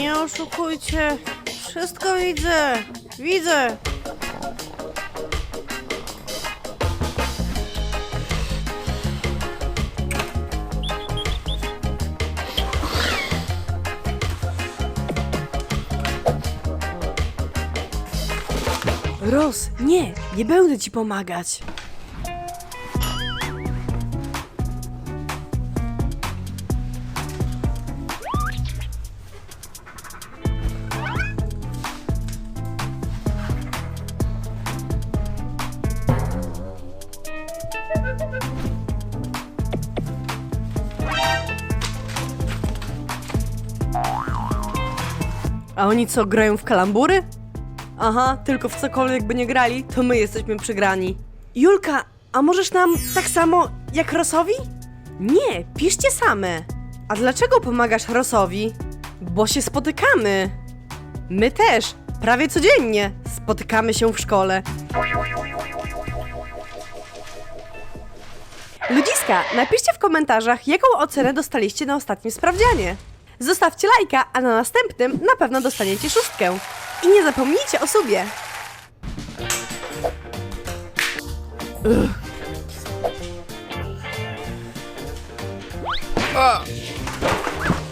Nie oszukujcie. Wszystko widzę. Widzę. Ros, nie, nie będę ci pomagać. A oni co, grają w kalambury? Aha, tylko w cokolwiek by nie grali, to my jesteśmy przegrani. Julka, a możesz nam tak samo jak Rosowi? Nie, piszcie same. A dlaczego pomagasz Rosowi? Bo się spotykamy. My też, prawie codziennie spotykamy się w szkole. Ludziska, napiszcie w komentarzach, jaką ocenę dostaliście na ostatnim sprawdzianie. Zostawcie lajka, a na następnym na pewno dostaniecie szóstkę. I nie zapomnijcie o sobie.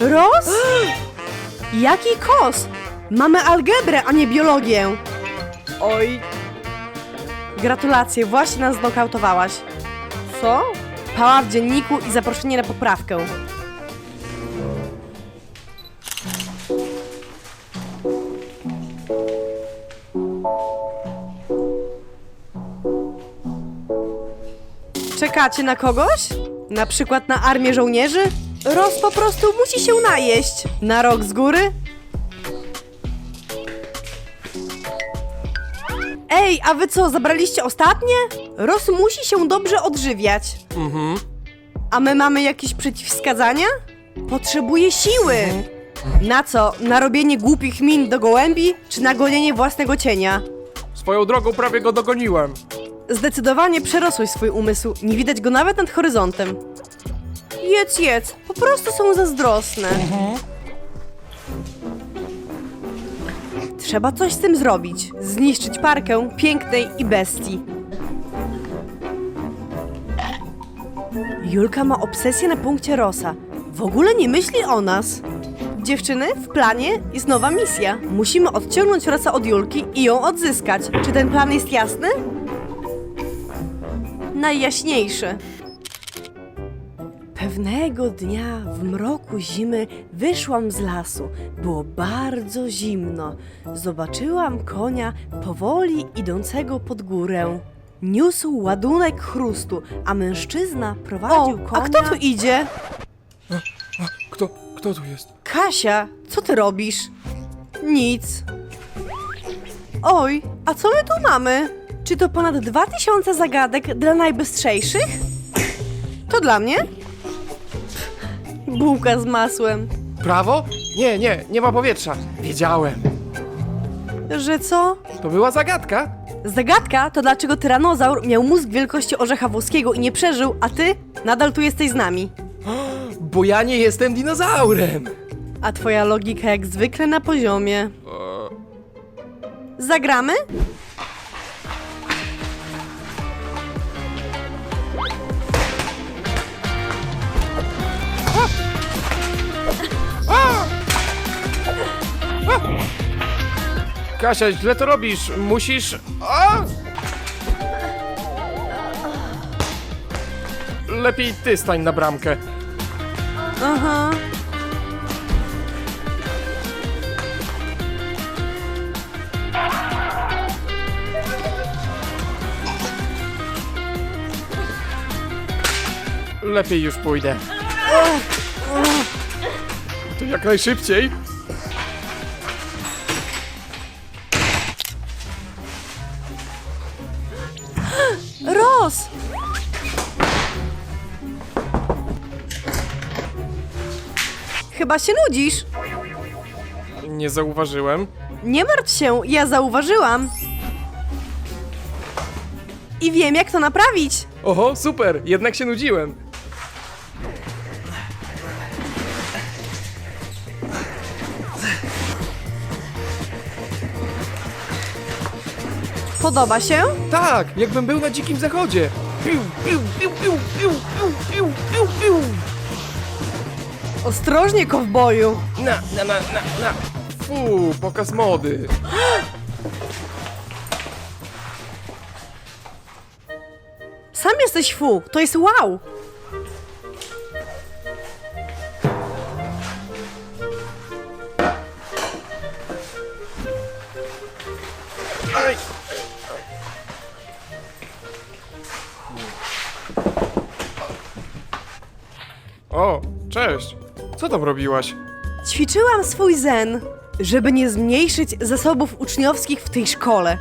Ros? Jaki kos? Mamy algebrę, a nie biologię. Oj. Gratulacje, właśnie nas znokautowałaś. Co? Pała w dzienniku i zaproszenie na poprawkę. Czekacie na kogoś? Na przykład na armię żołnierzy? Ros po prostu musi się najeść. Na rok z góry? Ej, a wy co, zabraliście ostatnie? Ros musi się dobrze odżywiać. Mhm. A my mamy jakieś przeciwwskazania? Potrzebuje siły. Na co? Na robienie głupich min do gołębi, czy na gonienie własnego cienia? Swoją drogą prawie go dogoniłem. Zdecydowanie przerosłeś swój umysł. Nie widać go nawet nad horyzontem. Jedz, jedz. Po prostu są zazdrosne. Trzeba coś z tym zrobić. Zniszczyć parkę pięknej i bestii. Julka ma obsesję na punkcie Rosa. W ogóle nie myśli o nas. Dziewczyny, w planie jest nowa misja. Musimy odciągnąć Rosa od Julki i ją odzyskać. Czy ten plan jest jasny? Najjaśniejszy. Pewnego dnia w mroku zimy wyszłam z lasu. Było bardzo zimno. Zobaczyłam konia powoli idącego pod górę. Niósł ładunek chrustu, a mężczyzna prowadził O, konia... a kto tu idzie? Kto, kto tu jest? Kasia, co ty robisz? Nic. Oj, a co my tu mamy? Czy to ponad 2000 zagadek dla najbystrzejszych? To dla mnie? Bułka z masłem. Prawo? Nie, nie, nie ma powietrza. Wiedziałem. Że co? To była zagadka? Zagadka to dlaczego tyranozaur miał mózg wielkości orzecha włoskiego i nie przeżył, a ty nadal tu jesteś z nami. Bo ja nie jestem dinozaurem. A twoja logika jak zwykle na poziomie. Zagramy? Kasia, źle to robisz. Musisz... A! Lepiej ty stań na bramkę. Aha. Lepiej już pójdę. To jak najszybciej. Chyba się nudzisz. Nie zauważyłem. Nie martw się, ja zauważyłam. I wiem, jak to naprawić. Oho, super, jednak się nudziłem. Podoba się? Tak, jakbym był na dzikim zachodzie. Piu, piu, piu, piu, piu, piu, piu, piu, piu. Ostrożnie, kowboju. Na, na, na, na, na. Fu, pokaz mody. Sam jesteś fu, to jest wow. Aj. O, cześć. Co tam robiłaś? Ćwiczyłam swój zen, żeby nie zmniejszyć zasobów uczniowskich w tej szkole.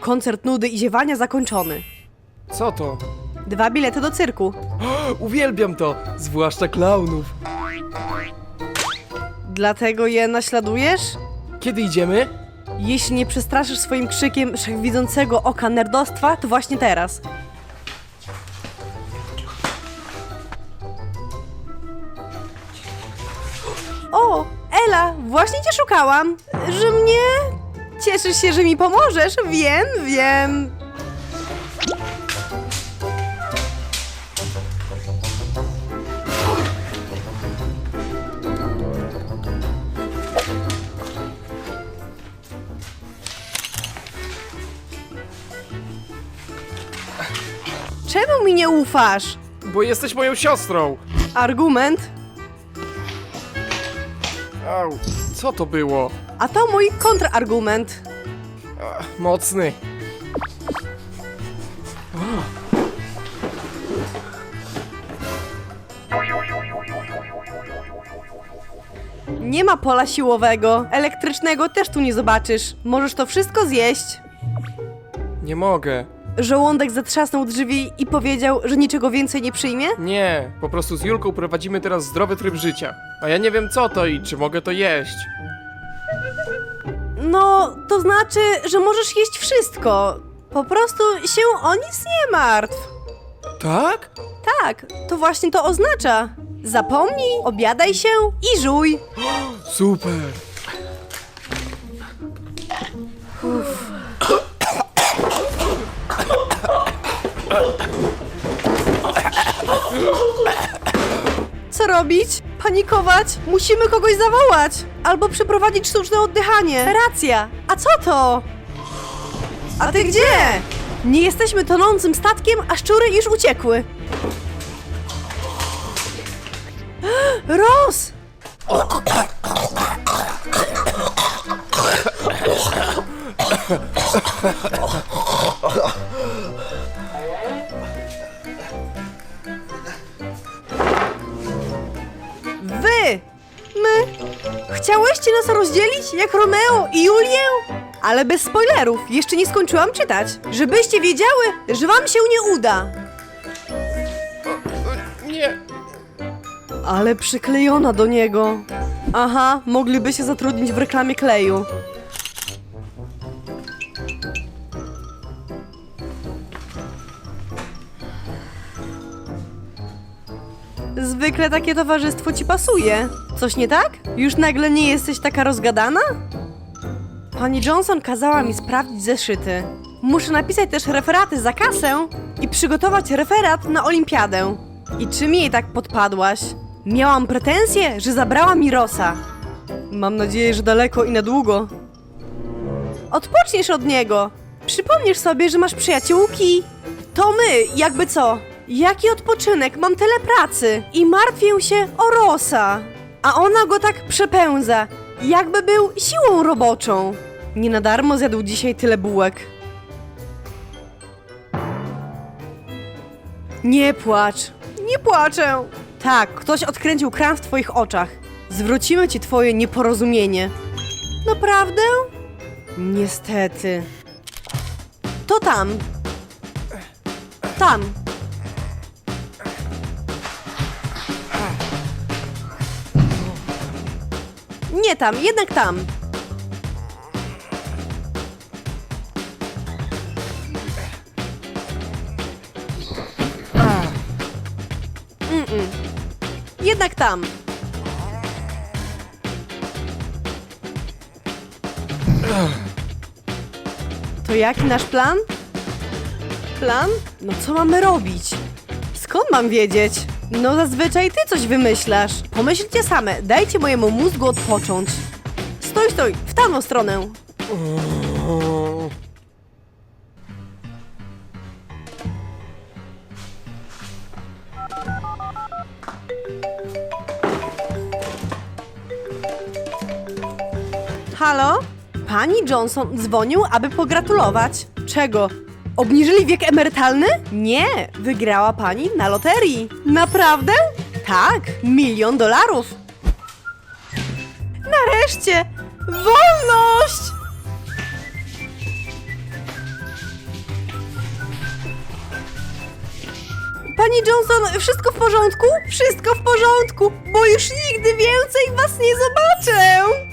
Koncert nudy i ziewania zakończony. Co to? Dwa bilety do cyrku. Uwielbiam to, zwłaszcza klaunów. Dlatego je naśladujesz? Kiedy idziemy? Jeśli nie przestraszysz swoim krzykiem wszechwidzącego oka nerdostwa, to właśnie teraz. O, Ela, właśnie cię szukałam. Że mnie? Cieszysz się, że mi pomożesz? Wiem, wiem. Czemu mi nie ufasz? Bo jesteś moją siostrą. Argument? Au, co to było? A to mój kontrargument. Mocny. Nie ma pola siłowego, elektrycznego też tu nie zobaczysz. Możesz to wszystko zjeść. Nie mogę. Żołądek zatrzasnął drzwi i powiedział, że niczego więcej nie przyjmie? Nie, po prostu z Julką prowadzimy teraz zdrowy tryb życia. A ja nie wiem co to i czy mogę to jeść. No, to znaczy, że możesz jeść wszystko. Po prostu się o nic nie martw. Tak? Tak, to właśnie to oznacza. Zapomnij, obiadaj się i żuj. Super. Co robić? Panikować? Musimy kogoś zawołać! Albo przeprowadzić sztuczne oddychanie. Racja! A co to? A ty gdzie? Nie jesteśmy tonącym statkiem, a szczury już uciekły. Ros! Wy! My! Chciałyście nas rozdzielić jak Romeo i Julię? Ale bez spoilerów, jeszcze nie skończyłam czytać. Żebyście wiedziały, że wam się nie uda. Nie. Ale przyklejona do niego. Aha, mogliby się zatrudnić w reklamie kleju. Zwykle takie towarzystwo ci pasuje. Coś nie tak? Już nagle nie jesteś taka rozgadana? Pani Johnson kazała mi sprawdzić zeszyty. Muszę napisać też referaty za kasę i przygotować referat na olimpiadę. I czym jej tak podpadłaś? Miałam pretensje, że zabrała mi Rosa. Mam nadzieję, że daleko i na długo. Odpoczniesz od niego. Przypomnisz sobie, że masz przyjaciółki. To my, jakby co. Jaki odpoczynek? Mam tyle pracy i martwię się o Rosa. A ona go tak przepędza, jakby był siłą roboczą. Nie na darmo zjadł dzisiaj tyle bułek. Nie płacz. Nie płaczę. Tak, ktoś odkręcił kran w twoich oczach. Zwrócimy ci twoje nieporozumienie. Naprawdę? Niestety. To tam. Tam. Nie tam, jednak tam. Jednak tam. To jaki nasz plan? Plan? No co mamy robić? Skąd mam wiedzieć? No zazwyczaj ty coś wymyślasz. Pomyślcie same, dajcie mojemu mózgu odpocząć. Stój, stój, w tamtą stronę. Halo? Pani Johnson dzwonił, aby pogratulować. Czego? Obniżyli wiek emerytalny? Nie, wygrała pani na loterii. Naprawdę? Tak, milion dolarów. Nareszcie! Wolność! Pani Johnson, wszystko w porządku? Wszystko w porządku, bo już nigdy więcej was nie zobaczę!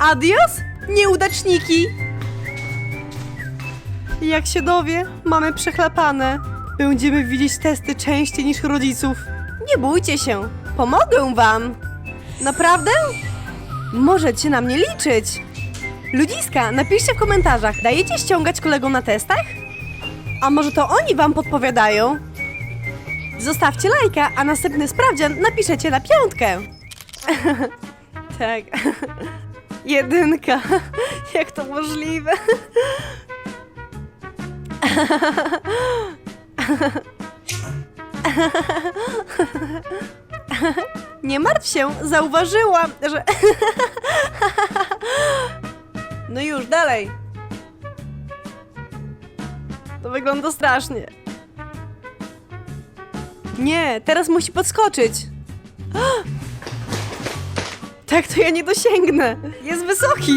Adios, nieudaczniki! Jak się dowie, mamy przechlapane. Będziemy widzieć testy częściej niż rodziców. Nie bójcie się, pomogę wam. Naprawdę? Możecie na mnie liczyć. Ludziska, napiszcie w komentarzach, dajecie ściągać kolegom na testach? A może to oni wam podpowiadają? Zostawcie lajka, a następny sprawdzian napiszecie na piątkę. tak. Jedynka. Jak to możliwe? Nie martw się, zauważyłam, że. No już, dalej. To wygląda strasznie. Nie, teraz musi podskoczyć. Tak, to ja nie dosięgnę. Jest wysoki.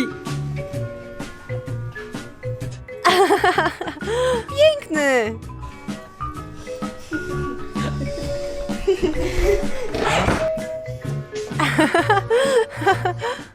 Piękny.